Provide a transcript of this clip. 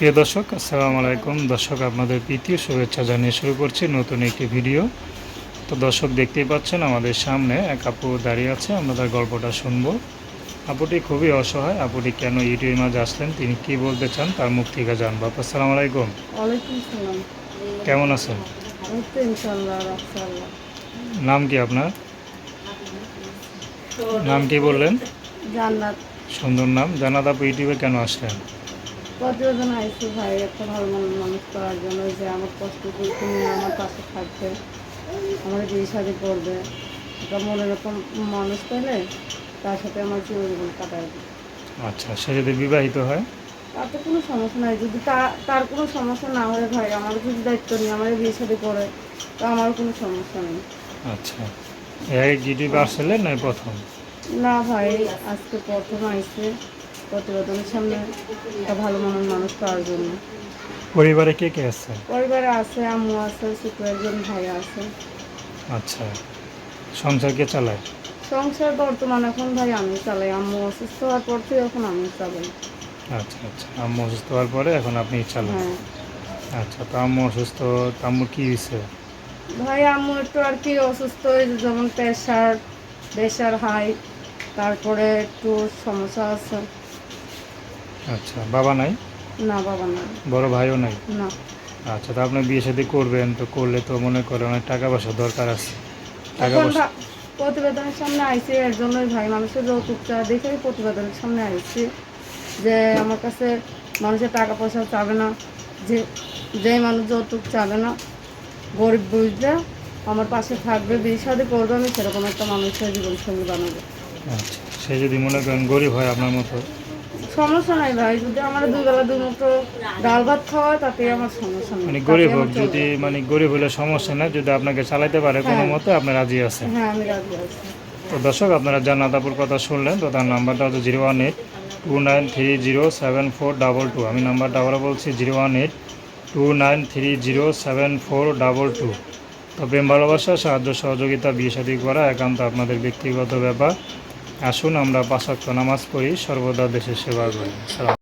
প্রিয় দর্শক আসসালামু আলাইকুম। দর্শক আপনাদের তৃতীয় শুভেচ্ছা জানিয়ে শুরু করছি নতুন একটি ভিডিও। তো দর্শক দেখতেই পাচ্ছেন আমাদের সামনে এক আপু দাঁড়িয়ে আছে আমরা তার গল্পটা শুনব। আপুটি খুবই অসহায় আপুটি কেন ইউটিউবের মাঝে আসলেন তিনি কি বলতে চান তার মুখ থেকে জানব। আপু আসসালামু আলাইকুম। কেমন আছেন? নাম কি আপনার? নাম কি বললেন? জান্নাত। সুন্দর নাম। জানাত আপু ইউটিউবে কেন আসলেন? প্রতিবেদন আইসি ভাই একটা ভালো মন- মানুষ করার জন্য যে আমার কষ্ট করে তুমি আমার পাশে থাকবে আমার বিয়ে শাদি করবে। একটা মনের রকম মানুষ পেলে তার সাথে আমার জীবন কাটাই আচ্ছা সে যদি বিবাহিত হয়? তাতে কোনো সমস্যা নাই। যদি তা- তার কোনো সমস্যা না হয় ভাই আমার যদি দায়িত্ব নেই আমার বিয়ে শাদি করে তো আমার কোনো সমস্যা নেই। আচ্ছা। আগে ইউটিউবে আসছিলেন না প্রথম? না ভাই আজকে প্রথম আইসে প্রতিবেদনের সামনে একটা ভালো মনের মানুষ পাওয়ার জন্য। পরিবারে কে কে আছে? পরিবারে আছে আম্মু আছে ছোট একজন ভাই আছে। আচ্ছা। সংসার কে চালায়? সংসার বর্তমান এখন ভাই আমি চালাই আম্মু অসুস্থ হওয়ার পর থেকে এখন আমি চালাই। আচ্ছা আচ্ছা। আম্মু অসুস্থ হওয়ার পরে এখন আপনি চালান? হ্যাঁ। আচ্ছা তো আম্মু অসুস্থ তো আম্মুর কি হয়েছে? ভাই আম্মু একটু আর কি অসুস্থ হয়েছে যেমন প্রেশার প্রেশার হাই তারপরে একটু সমস্যা আছে। আচ্ছা বাবা নাই? না বাবা না বড় ভাইও নাই? না। আচ্ছা তো আপনি বিয়ে শাদী করবেন তো করলে তো মনে করেন অনেক টাকা পয়সা দরকার আছে। টাকা পয়সা প্রতিবেদনের সামনে আইসি এর জন্যই ভাই মানুষের যৌতুক চা দেখেই প্রতিবেদনের সামনে আইসি। যে আমার কাছে মানুষের টাকা পয়সা চাবে না যে যে মানুষ যৌতুক চাবে না গরিব বুঝলে আমার পাশে থাকবে বিয়ে শাদি করবে আমি সেরকম একটা মানুষের জীবন সঙ্গী বানাবো। আচ্ছা সে যদি মনে করেন গরিব হয় আপনার মতো সমস্যা নাই ভাই যদি আমার দুই বেলা দুই মুঠো ডাল ভাত খাওয়ায় তাতে আমার সমস্যা নেই। মানে গরিব হোক যদি মানে গরিব হলে সমস্যা নেই যদি আপনাকে চালাইতে পারে কোনো হ্যাঁ। মতে আপনি রাজি আছেন। হ্যাঁ আমি রাজি আছি। তো দর্শক আপনারা জান্নাতাপুর কথা শুনলেন তো তার নাম্বারটা হচ্ছে zero one eight two nine three zero seven four double two. আমি নাম্বারটা আবারও বলছি zero one eight two nine three zero seven four double two. তো প্রেম ভালোবাসা সাহায্য সহযোগিতা বিয়ে শাদী করা একান্ত আপনাদের ব্যক্তিগত ব্যাপার। আসুন আমরা পাঁচাত্ত নামাজ পড়ি সর্বদা দেশের সেবা করি।